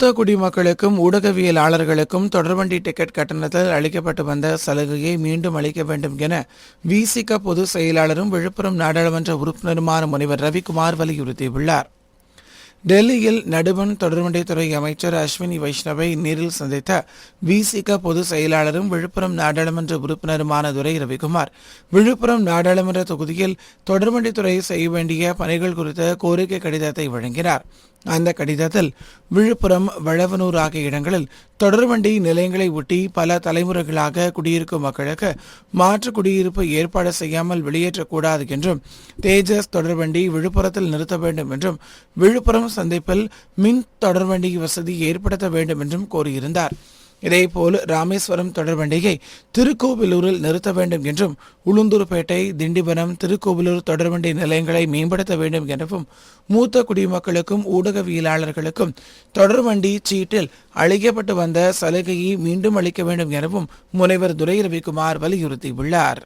மூத்த குடிமக்களுக்கும் ஊடகவியலாளர்களுக்கும் தொடர்வண்டி டிக்கெட் கட்டணத்தில் அளிக்கப்பட்டு வந்த சலுகையை மீண்டும் அளிக்க வேண்டும் என விசிக பொதுச் செயலாளரும் விழுப்புரம் நாடாளுமன்ற உறுப்பினருமான முனைவர் ரவிக்குமார் வலியுறுத்தியுள்ளார். டெல்லியில் நடுவண் தொடர்வண்டித்துறை அமைச்சர் அஸ்வினி வைஷ்ணவை நேரில் சந்தித்த விசிக பொதுச் செயலாளரும் விழுப்புரம் நாடாளுமன்ற உறுப்பினருமான துரை ரவிக்குமார். விழுப்புரம் நாடாளுமன்ற தொகுதியில் தொடர்வண்டித்துறை செய்ய வேண்டிய பணிகள் குறித்த கோரிக்கை கடிதத்தை வழங்கினார். அந்த கடிதத்தில் விழுப்புரம் வளவனூர் ஆகிய இடங்களில் தொடர்வண்டி நிலையங்களை ஒட்டி பல தலைமுறைகளாக குடியிருக்கும் மக்களுக்கு மாற்று குடியிருப்பு ஏற்பாடு செய்யாமல் வெளியேற்றக்கூடாது என்றும் தேஜஸ் தொடர்வண்டி விழுப்புரத்தில் நிறுத்த வேண்டும் என்றும் விழுப்புரம் சந்திப்பில் மின் தொடர்வண்டி வசதி ஏற்படுத்த வேண்டும் என்றும் கோரியிருந்தார். இதேபோல் ராமேஸ்வரம் தொடர்வண்டியை திருக்கோவிலூரில் நிறுத்த வேண்டும் என்றும் உளுந்தூர்பேட்டை திண்டிவனம் திருக்கோவிலூர் தொடர்வண்டி நிலையங்களை மேம்படுத்த வேண்டும் எனவும் மூத்த குடிமக்களுக்கும் ஊடகவியலாளர்களுக்கும் தொடர்வண்டி சீட்டில் அளிக்கப்பட்டு வந்த சலுகையை மீண்டும் அளிக்க வேண்டும் எனவும் முனைவர் துரை ரவிக்குமார் வலியுறுத்தியுள்ளார்.